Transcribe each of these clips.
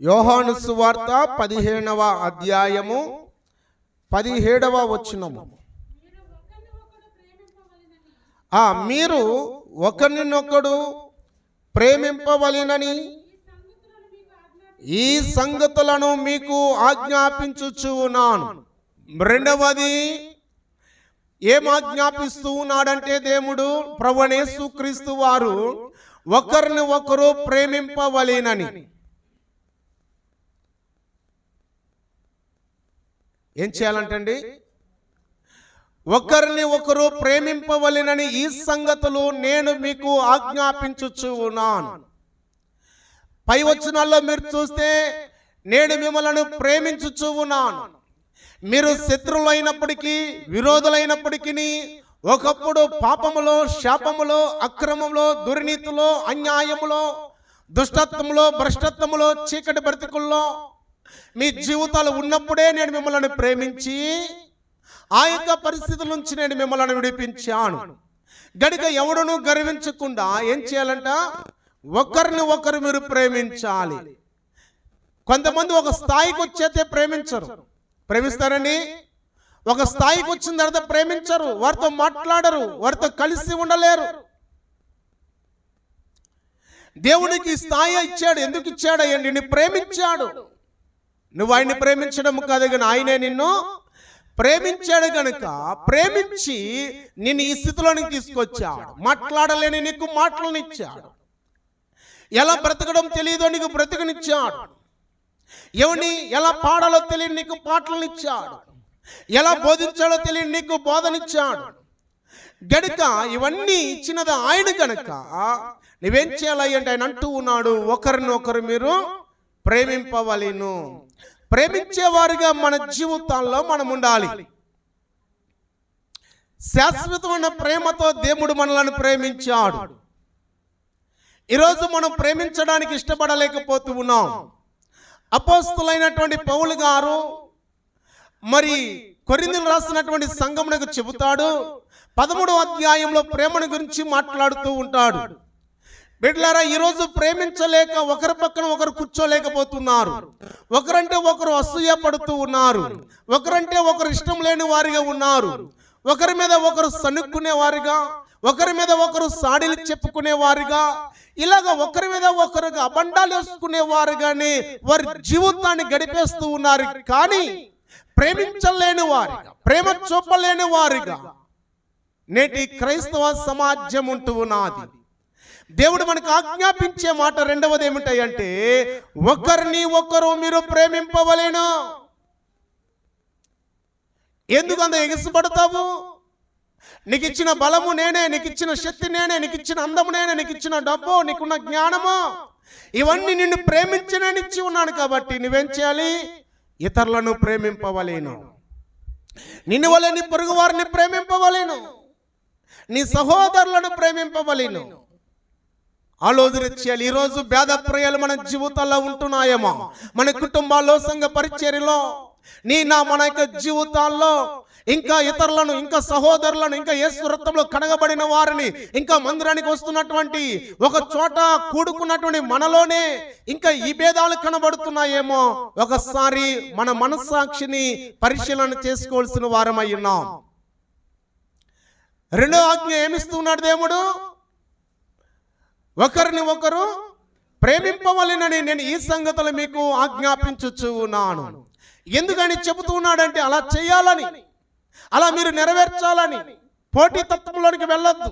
యోహాను సువార్త పదిహేనవ అధ్యాయము పదిహేడవ వచనము. ఆ మీరు ఒకరినొకడు ప్రేమింపవలెనని ఈ సంగతులను మీకు ఆజ్ఞాపించుచు ఉన్నాను. రెండవది ఏం ఆజ్ఞాపిస్తూ ఉన్నాడంటే దేవుడు ప్రవణేశు క్రీస్తు వారు ఒకరిని ఒకరు ప్రేమింపవలేనని. ఏం చేయాలంటండి? ఒకరిని ఒకరు ప్రేమింపవలెనని ఈ సంగతులు నేను మీకు ఆజ్ఞాపించుచు ఉన్నాను పై వచనాల్లో మీరు చూస్తే నేను మిమ్మలను ప్రేమించుచు ఉన్నాను మీరు శత్రువులైనప్పటికీ విరోధులైనప్పటికీ ఒకప్పుడు పాపములో శాపములో అక్రమంలో దుర్నీతిలో అన్యాయములో దుష్టత్వములో భ్రష్టత్వంలో చీకటి బ్రతికుల్లో మీ జీవితాలు ఉన్నప్పుడే నేను మిమ్మల్ని ప్రేమించి ఆ యొక్క పరిస్థితుల నుంచి నేను మిమ్మల్ని విడిపించాను. గనుక ఎవడును గర్వించకుండా ఏం చేయాలంట? ఒకరిని ఒకరు మీరు ప్రేమించాలి. కొంతమంది ఒక స్థాయికి వచ్చేతే ప్రేమించరు. ప్రేమిస్తారండి? ఒక స్థాయికి వచ్చిన తర్వాత ప్రేమించరు. వారితో మాట్లాడరు. వారితో కలిసి ఉండలేరు. దేవునికి ఈ స్థాయి ఇచ్చాడు. ఎందుకు ఇచ్చాడు? నిన్ను ప్రేమించాడు. నువ్వు ఆయన్ని ప్రేమించడం కాదు కానీ ఆయనే నిన్ను ప్రేమించాడు గనుక ప్రేమించి నిన్ను ఈ స్థితిలోనికి తీసుకొచ్చాడు. మాట్లాడలేని నీకు మాటలనిచ్చాడు ఎలా బ్రతకడం తెలియదో నీకు బ్రతకనిచ్చాడు. ఎవని ఎలా పాడాలో తెలియని నీకు పాటలనిచ్చాడు ఎలా బోధించాలో తెలియని నీకు బోధనిచ్చాడు. గనుక ఇవన్నీ ఇచ్చినది ఆయన గనుక. నువ్వేం చేయాలి అంటే ఆయన అంటూ ఉన్నాడు ఒకరిని ఒకరు మీరు ప్రేమింపవలను. ప్రేమించేవారుగా మన జీవితాల్లో మనం ఉండాలి శాశ్వతమైన ప్రేమతో దేవుడు మనలను ప్రేమించాడు. ఈరోజు మనం ప్రేమించడానికి ఇష్టపడలేకపోతూ ఉన్నాం. అపోస్తులైనటువంటి పౌలు గారు మరి కొరిందులు రాసినటువంటి సంఘమునకు చెబుతాడు. పదమూడో అధ్యాయంలో ప్రేమను గురించి మాట్లాడుతూ ఉంటాడు. బిడ్డలారా ఈరోజు ప్రేమించలేక ఒకరి పక్కన ఒకరు కూర్చోలేకపోతున్నారు. ఒకరంటే ఒకరు అసూయ పడుతూ ఉన్నారు. ఒకరంటే ఒకరు ఇష్టం లేని వారిగా ఉన్నారు. ఒకరి మీద ఒకరు సనుక్కునే వారిగా ఒకరి మీద ఒకరు సాడీలు చెప్పుకునే వారిగా ఇలాగ ఒకరి మీద ఒకరుగా అబండాలు వేసుకునే వారుగానే వారి జీవితాన్ని గడిపేస్తూ ఉన్నారు. కానీ ప్రేమించలేని వారిగా ప్రేమ చూపలేని వారిగా నేటి క్రైస్తవ సమాజం ఉంటూ ఉన్నది. దేవుడు మనకు ఆజ్ఞాపించే మాట రెండవది ఏమిటంటే ఒకరిని ఒకరు మీరు ప్రేమింపవలేను. ఎందుకు అంత ఎగిసిపడతావు? నీకు ఇచ్చిన బలము నేనే నీకు ఇచ్చిన శక్తి నేనే నీకు ఇచ్చిన అందము నేనే నీకు ఇచ్చిన డబ్బు నీకున్న జ్ఞానము. ఇవన్నీ నిన్ను ప్రేమించననిచ్చి ఉన్నాను కాబట్టి నువ్వేం చేయాలి? ఇతరులను ప్రేమింపవలేను. నిన్ను వల్ల నీ పొరుగు వారిని ప్రేమింపవలేను. నీ సహోదరులను ప్రేమింపవలేను. ఆలోచన చేయాలి. ఈరోజు భేద ప్రియాలు మన జీవితాల్లో ఉంటున్నాయేమో. మన కుటుంబాల్లో సంఘ పరిచర్యలో నీ నా మన యొక్క జీవితాల్లో ఇంకా ఇతరులను ఇంకా సహోదరులను ఇంకా యేసు రక్తంలో కడగబడిన వారిని ఇంకా మందిరానికి వస్తున్నటువంటి ఒక చోట కూడుకున్నటువంటి మనలోనే ఇంకా ఈ భేదాలు కనబడుతున్నాయేమో. ఒకసారి మన మనస్సాక్షిని పరిశీలన చేసుకోవాల్సిన వారమై ఉన్నాం. రెండో ఆజ్ఞ ఏమిస్తున్నాడు దేవుడు? ఒకరిని ఒకరు ప్రేమింపవలెనని నేను ఈ సంగతులు మీకు ఆజ్ఞాపించుచు ఉన్నాను ఎందుకని చెబుతున్నాడంటే అలా చేయాలని అలా మీరు నెరవేర్చాలని. పోటీ తత్వంలోనికి వెళ్ళొద్దు.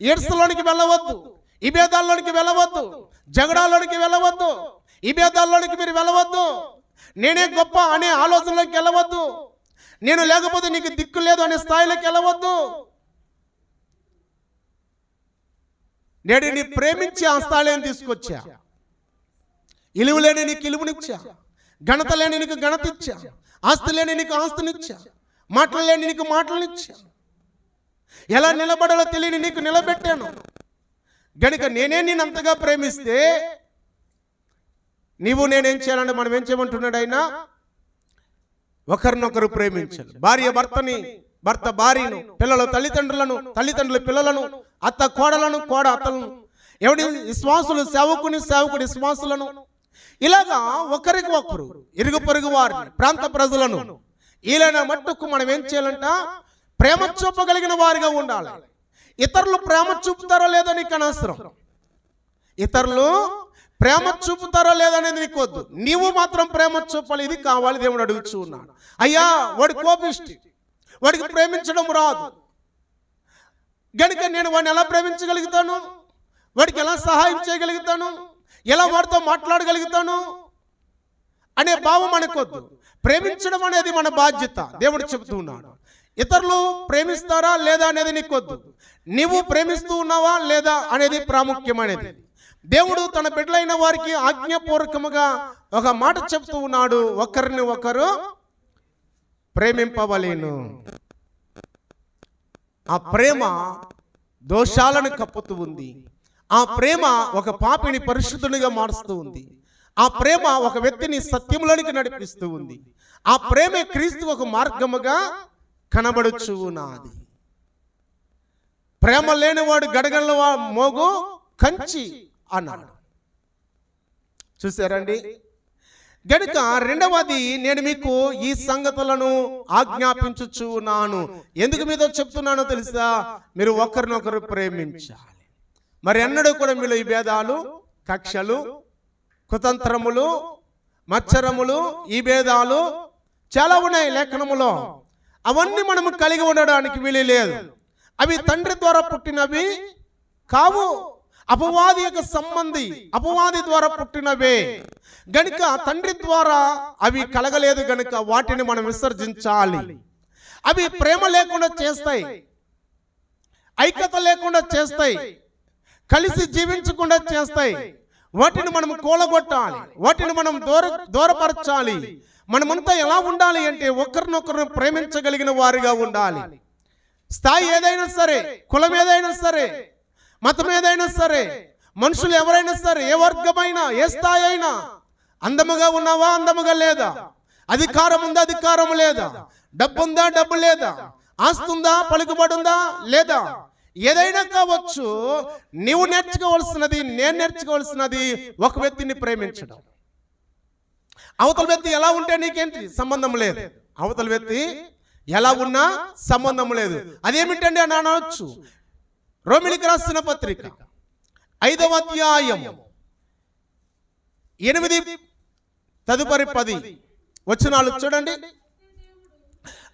ఏడ్స్లోనికి వెళ్ళవద్దు. ఈ భేదాల్లోనికి వెళ్ళవద్దు. జగడాల్లోనికి వెళ్ళవద్దు. ఈ భేదాల్లోనికి మీరు వెళ్ళవద్దు. నేనే గొప్ప అనే ఆలోచనలోకి వెళ్ళవద్దు. నేను లేకపోతే నీకు దిక్కు లేదు అనే స్థాయిలోకి వెళ్ళవద్దు. నేడు నీ ప్రేమించి ఆ స్థాయిని తీసుకొచ్చా? ఇలువ లేని నీకు ఇలువనిచ్చా? ఘనత లేని నీకు ఘనత ఇచ్చా ఆస్తి లేని నీకు ఆస్తినిచ్చా? మాటలు లేని నీకు మాటలనిచ్చా? ఎలా నిలబడాలో తెలియని నీకు నిలబెట్టాను? గనుక నేనే నేను అంతగా ప్రేమిస్తే నీవు నేనేం చేయాలంటే మనం ఏం చేయమంటున్నాడు ఆయన? ఒకరినొకరు ప్రేమించాలి భార్య భర్తని భర్త భార్యను పిల్లల తల్లిదండ్రులను తల్లిదండ్రుల పిల్లలను అత్త కోడలను కోడ అత్తలను. ఎవడి విశ్వాసులు? సేవకుని సేవకుడి విశ్వాసులను. ఇలాగా ఒకరికి ఒకరు ఇరుగు పొరుగు వారిని ప్రాంత ప్రజలను వీలైన మట్టుకు మనం ఏం చేయాలంట? ప్రేమ చూపగలిగిన వారిగా ఉండాలి. ఇతరులు ప్రేమ చూపుతారో లేదో నీకు అనవసరం. ఇతరులు ప్రేమ చూపుతారో లేదనేది నీకు వద్దు. నీవు మాత్రం ప్రేమ చూపాలి ఇది కావాలి దేవుడు అడుగుచూ ఉన్నాడు. అయ్యా వాడి కోపిష్టి. వాడికి ప్రేమించడం రాదు. గనుక నేను వాడిని ఎలా ప్రేమించగలుగుతాను? వాడికి ఎలా సహాయం చేయగలుగుతాను? ఎలా వాడితో మాట్లాడగలుగుతాను? అనే భావం అనుకోద్దు ప్రేమించడం అనేది మన బాధ్యత. దేవుడు చెబుతూ ఉన్నాడు. ఇతరులు ప్రేమిస్తారా లేదా అనేది నీకొద్దు. నీవు ప్రేమిస్తూ ఉన్నావా లేదా అనేది ప్రాముఖ్యమైనది. దేవుడు తన బిడ్డలైన వారికి ఆజ్ఞాపూర్వకముగా ఒక మాట చెప్తూ ఉన్నాడు. ఒకరిని ఒకరు ప్రేమింపవలేను. ఆ ప్రేమ దోషాలను కప్పుతూ ఉంది. ఆ ప్రేమ ఒక పాపిని పరిశుద్ధునిగా మారుస్తూ ఉంది. ఆ ప్రేమ ఒక వ్యక్తిని సత్యములోనికి నడిపిస్తూ ఉంది. ఆ ప్రేమే క్రీస్తు ఒక మార్గముగా కనబడుచు ఉన్నది. ప్రేమ లేనివాడు గడగల మోగు కంచి అన్నాడు. చూసారండి? గనుక రెండవది నేను మీకు ఈ సంగతులను ఆజ్ఞాపించుచు ఉన్నాను ఎందుకు మీతో చెప్తున్నానో తెలుసా? మీరు ఒకరినొకరు ప్రేమించాలి. మరి ఎన్నడూ కూడా మీలో ఈ భేదాలు కక్షలు కుతంత్రములు మత్సరములు ఈ భేదాలు చాలా ఉన్నాయి లేఖనములో. అవన్నీ మనము కలిగి ఉండడానికి వీలు లేదు. అవి తండ్రి ద్వారా పుట్టినవి కావు. అపవాది యొక్క సంబంధి అపవాది ద్వారా పుట్టినవే. గనుక తండ్రి ద్వారా అవి కలగలేదు గనుక వాటిని మనం విసర్జించాలి. అవి ప్రేమ లేకుండా చేస్తాయి. ఐక్యత లేకుండా చేస్తాయి. కలిసి జీవించకుండా చేస్తాయి. వాటిని మనం కూలగొట్టాలి. వాటిని మనం దూర దూరపరచాలి. మనమంతా ఎలా ఉండాలి అంటే ఒకరినొకరు ప్రేమించగలిగిన వారిగా ఉండాలి. స్థాయి ఏదైనా సరే కులం ఏదైనా సరే మతం ఏదైనా సరే మనుషులు ఎవరైనా సరే ఏ వర్గమైనా ఏ స్థాయి అయినా అందముగా ఉన్నావా అందముగా లేదా? అధికారం ఉందా అధికారం లేదా? డబ్బు ఉందా డబ్బు లేదా? ఆస్తుందా పలుకుబడి ఉందా లేదా? ఏదైనా కావచ్చు నీవు నేర్చుకోవాల్సినది నేను నేర్చుకోవాల్సినది ఒక వ్యక్తిని ప్రేమించడం. అవతల వ్యక్తి ఎలా ఉంటే నీకేంటి సంబంధం లేదు? అవతల వ్యక్తి ఎలా ఉన్నా సంబంధం లేదు. అదేమిటండి అని అనవచ్చు రోమిలికి రాసిన పత్రిక. ఐదవ అధ్యాయం ఎనిమిది తదుపరి పది. వచ్చినాలు చూడండి.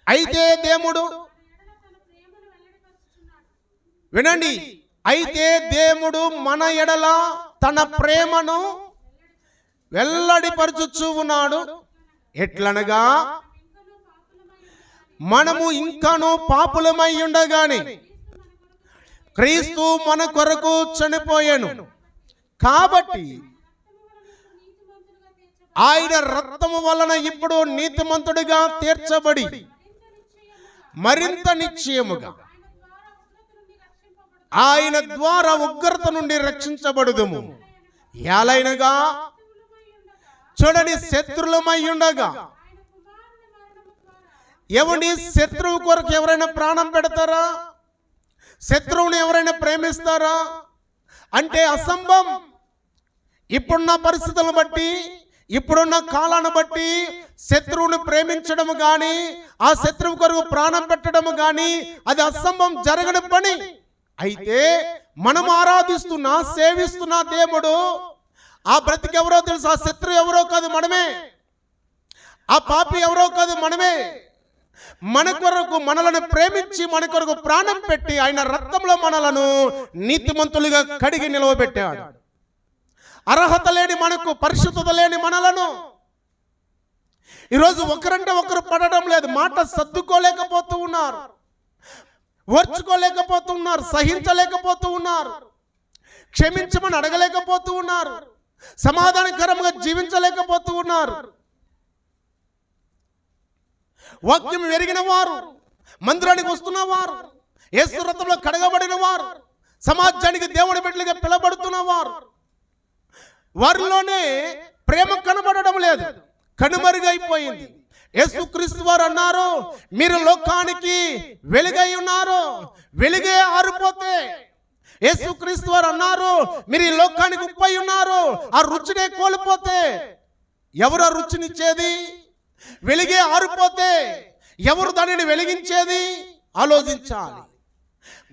అయితే దేవుడు వినండి. అయితే దేవుడు మన ఎడల తన ప్రేమను వెల్లడిపరచుచూ ఉన్నాడు. ఎట్లనగా? మనము ఇంకను పాపులమై ఉండగానే క్రీస్తు మన కొరకు చనిపోయాను. కాబట్టి ఆయన రక్తము వలన ఇప్పుడు నీతిమంతుడిగా తీర్చబడి మరింత నిశ్చయముగా ఆయన ద్వారా ఉగ్రత నుండి రక్షించబడుదుము. ఏలైనగా చూడని శత్రులమై ఉండగా ఎవడి శత్రువు కొరకు ఎవరైనా ప్రాణం పెడతారా? శత్రువుని ఎవరైనా ప్రేమిస్తారా? అంటే అసంభవం. ఇప్పుడున్న పరిస్థితులను బట్టి ఇప్పుడున్న కాలాన్ని బట్టి శత్రువును ప్రేమించడం కానీ ఆ శత్రువు కొరకు ప్రాణం పెట్టడం కానీ అది అసంభవం జరగని పని. అయితే మనం ఆరాధిస్తున్న సేవిస్తున్న దేవుడు ఆ బ్రతికి ఎవరో తెలుసు ఆ శత్రువు ఎవరో కాదు మనమే. ఆ పాపి ఎవరో కాదు మనమే. మన కొరకు మనలను ప్రేమించి మన కొరకు ప్రాణం పెట్టి ఆయన రక్తంలో మనలను నీతిమంతులుగా కడిగి నిలవబెట్టాడు. అర్హత లేని మనకు పరిశుద్ధత లేని మనలను. ఈరోజు ఒకరంటే ఒకరు పడడం లేదు మాట సర్దుకోలేకపోతూ ఉన్నారు. ఓర్చుకోలేకపోతూ ఉన్నారు సహించలేకపోతూ ఉన్నారు. క్షమించమని అడగలేకపోతూ ఉన్నారు. సమాధానకరంగా జీవించలేకపోతూ ఉన్నారు. వాక్యం ఎరిగిన వారు మందిరానికి వస్తున్న వారు యేసు రథంలో కడగబడిన వారు సమాజానికి దేవుడి బిడ్డలుగా పిలబడుతున్న వారు. వారిలోనే ప్రేమ కనబడడం లేదు కనుమరుగైపోయింది. యేసుక్రీస్తు వారు అన్నారు మీరు లోకానికి వెలుగై ఉన్నారు వెలుగే ఆరిపోతే. యేసుక్రీస్తు వారు అన్నారు మీరు ఈ లోకానికి ఉప్పై ఉన్నారు ఆ రుచినే కోల్పోతే. ఎవరు ఆ రుచినిచ్చేది వెలిగే ఆరిపోతే ఎవరు దానిని వెలిగించేది? ఆలోచించాలి.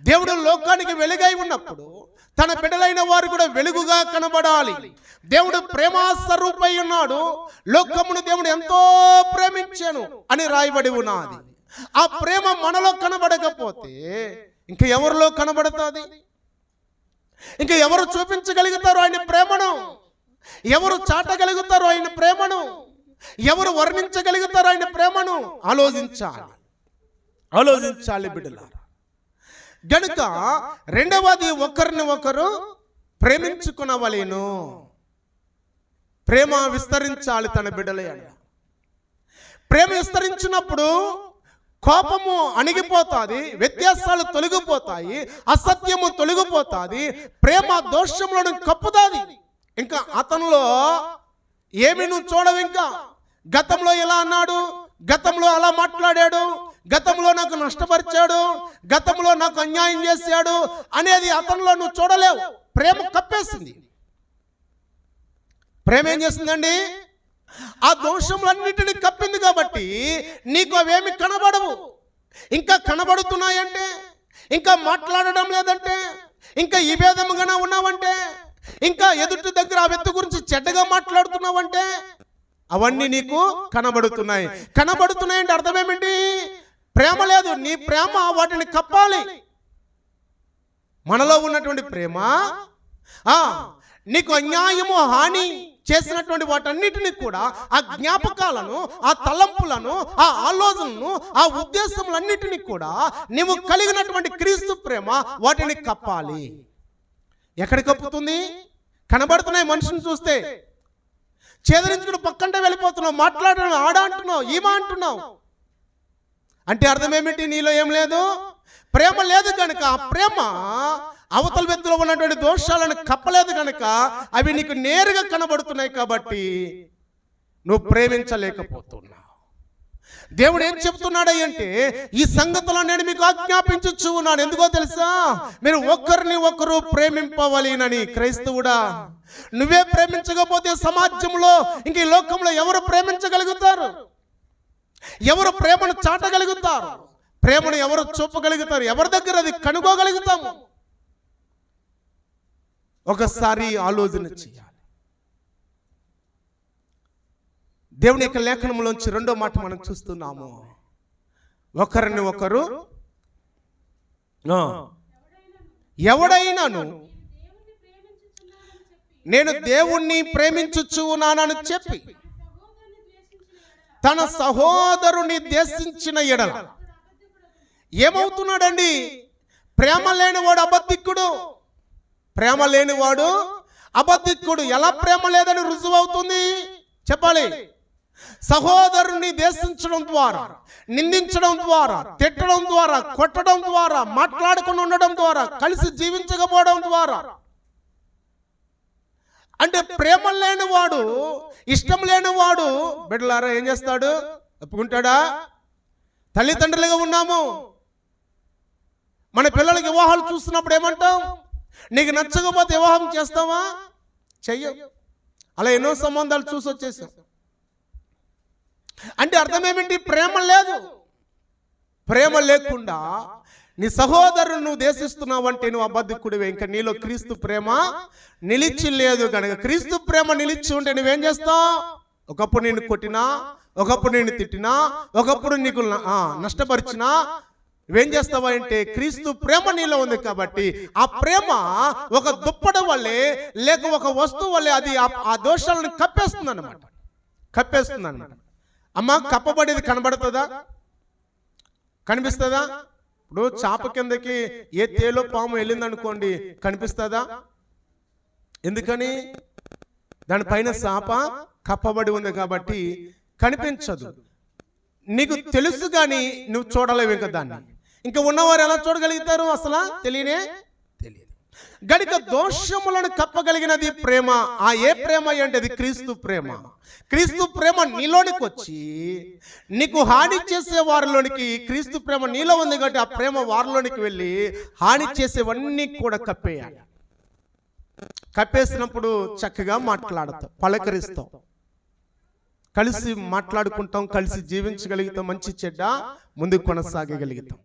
దేవుడు లోకానికి వెలుగై ఉన్నప్పుడు తన బిడ్డలైన వారు కూడా వెలుగుగా కనబడాలి. దేవుడు ప్రేమాస్వరూపై ఉన్నాడు. లోకమును దేవుడు ఎంతో ప్రేమించాను అని రాయబడి ఉన్నది. ఆ ప్రేమ మనలో కనబడకపోతే ఇంక ఎవరిలో కనబడుతుంది? ఇంకా ఎవరు చూపించగలుగుతారు ఆయన ప్రేమను? ఎవరు చాటగలుగుతారు ఆయన ప్రేమను? ఎవరు వర్ణించగలుగుతారు ఆయన ప్రేమను ఆలోచించాలి. ఆలోచించాలి బిడ్డలారా. గనుక రెండవది ఒకరిని ఒకరు ప్రేమించుకునవలేను. ప్రేమ విస్తరించాలి తన బిడ్డల ప్రేమ విస్తరించినప్పుడు కోపము అణిగిపోతాది వ్యత్యాసాలు తొలగిపోతాయి అసత్యము తొలగిపోతుంది ప్రేమ దోషములను కప్పుతాది. ఇంకా అతనిలో ఏమి నువ్వు చూడవు ఇంకా. గతంలో ఇలా అన్నాడు? గతంలో అలా మాట్లాడాడు? గతంలో నాకు నష్టపరిచాడు? గతంలో నాకు అన్యాయం చేశాడు? అనేది అతనిలో నువ్వు చూడలేవు. ప్రేమ కప్పేసింది. ప్రేమ ఏం చేస్తుందండి? ఆ దోషములన్నిటిని కప్పింది కాబట్టి నీకు అవేమి కనబడవు. ఇంకా కనబడుతున్నాయంటే? ఇంకా మాట్లాడడం లేదంటే? ఇంకా ఈ భేదముగానే ఉన్నావంటే? ఇంకా ఎదుటి దగ్గర ఆ వ్యక్తి గురించి చెడ్డగా మాట్లాడుతున్నావంటే? అవన్నీ నీకు కనబడుతున్నాయి. కనబడుతున్నాయి. అంటే అర్థమేమిటి? ప్రేమ లేదు. నీ ప్రేమ వాటిని కప్పాలి. మనలో ఉన్నటువంటి ప్రేమ ఆ నీకు అన్యాయము హాని చేసినటువంటి వాటన్నిటిని కూడా ఆ జ్ఞాపకాలను ఆ తలంపులను ఆ ఆలోచనలను ఆ ఉద్దేశములన్నిటిని కూడా నీవు కలిగినటువంటి క్రీస్తు ప్రేమ వాటిని కప్పాలి. ఎక్కడ కప్పుతుంది? కనబడుతున్నాయి మనిషిని చూస్తే. చేదరించుకుని పక్కంటే వెళ్ళిపోతున్నావు మాట్లాడను ఆడ అంటున్నావు ఈమా అంటున్నావు. అంటే అర్థం ఏమిటి నీలో ఏం లేదు? ప్రేమ లేదు కనుక ఆ ప్రేమ అవతల వ్యక్తిలో ఉన్నటువంటి దోషాలను కప్పలేదు కనుక అవి నీకు నేరుగా కనబడుతున్నాయి కాబట్టి నువ్వు ప్రేమించలేకపోతున్నావు. దేవుడు ఏం చెప్తున్నాడు అంటే ఈ సంగతిలో నేను మీకు ఆజ్ఞాపించచ్చు ఉన్నాను. ఎందుకో తెలుసా? మీరు ఒకరిని ఒకరు ప్రేమింపవలేనని క్రైస్తవుడా. నువ్వే ప్రేమించకపోతే సమాజంలో ఇంక ఈ లోకంలో ఎవరు ప్రేమించగలుగుతారు? ఎవరు ప్రేమను చాటగలుగుతారు? ప్రేమను ఎవరు చూపగలుగుతారు? ఎవరి దగ్గర అది కనుగోగలుగుతాము ఒకసారి ఆలోచన చేయాలి. దేవుని యొక్క లేఖనంలోంచి రెండో మాట మనం చూస్తున్నాము. ఒకరిని ఒకరు ఎవడైనాను నేను దేవుణ్ణి ప్రేమించుచు ఉన్నానని చెప్పి తన సహోదరుని దేశించిన ఎడల. ఏమవుతున్నాడండి? ప్రేమ లేనివాడు అబద్ధిక్కుడు ప్రేమ లేనివాడు అబద్ధిక్కుడు ఎలా ప్రేమ లేదని రుజువు అవుతుంది చెప్పాలి. సహోదరుని దేశించడం ద్వారా నిందించడం ద్వారా తిట్టడం ద్వారా కొట్టడం ద్వారా మాట్లాడుకుని ఉండడం ద్వారా కలిసి జీవించకపోవడం ద్వారా. అంటే ప్రేమ లేనివాడు ఇష్టం లేనివాడు బిడ్డలారా ఏం చేస్తాడు? ఒప్పుకుంటాడా? తల్లిదండ్రులుగా ఉన్నాము. మన పిల్లలకి వివాహాలు చూస్తున్నప్పుడు ఏమంటాం? నీకు నచ్చకపోతే వివాహం చేస్తావా? చెయ్యం అలా ఎన్నో సంబంధాలు చూసి వచ్చేసాం అంటే అర్థం ఏమిటి ప్రేమ లేదు. ప్రేమ లేకుండా నీ సహోదరుని నువ్వు దేశిస్తున్నావంటే నువ్వు అబద్ధికుడివే. ఇంకా నీలో క్రీస్తు ప్రేమ నిలిచి లేదు కనుక క్రీస్తు ప్రేమ నిలిచి ఉంటే నువ్వేం చేస్తావు? ఒకప్పుడు నేను కొట్టినా ఒకప్పుడు నేను తిట్టినా ఒకప్పుడు నీకు నష్టపరిచినా నువ్వేం చేస్తావా అంటే క్రీస్తు ప్రేమ నీలో ఉంది కాబట్టి ఆ ప్రేమ ఒక దుప్పట వల్లే లేక ఒక వస్తువు వల్లే అది ఆ- ఆ దోషాలను కప్పేస్తుంది అనమాట కప్పేస్తుంది అనమాట అమ్మ కప్పబడేది కనబడుతుందా? కనిపిస్తుందా? ఇప్పుడు చాప కిందకి ఏ తేలో పాము వెళ్ళింది అనుకోండి కనిపిస్తుందా? ఎందుకని? దానిపైన చాప కప్పబడి ఉంది కాబట్టి కనిపించదు. నీకు తెలుసు కానీ నువ్వు చూడలేవు ఇంకా దాన్ని. ఇంకా ఉన్నవారు ఎలా చూడగలుగుతారు అసలు? తెలియనే గడిక దోషములను కప్పగలిగినది ప్రేమ. ఆ ఏ ప్రేమ అంటే అది క్రీస్తు ప్రేమ. క్రీస్తు ప్రేమ నీలోనికి వచ్చి నీకు హాని చేసే వారిలోనికి క్రీస్తు ప్రేమ నీలో ఉంది కాబట్టి ఆ ప్రేమ వారిలోనికి వెళ్ళి హాని చేసేవన్నీ కూడా కప్పేయాలి. కప్పేసినప్పుడు చక్కగా మాట్లాడతాం పలకరిస్తాం. కలిసి మాట్లాడుకుంటాం కలిసి జీవించగలుగుతాం మంచి చెడ్డ ముందుకు కొనసాగగలుగుతాం.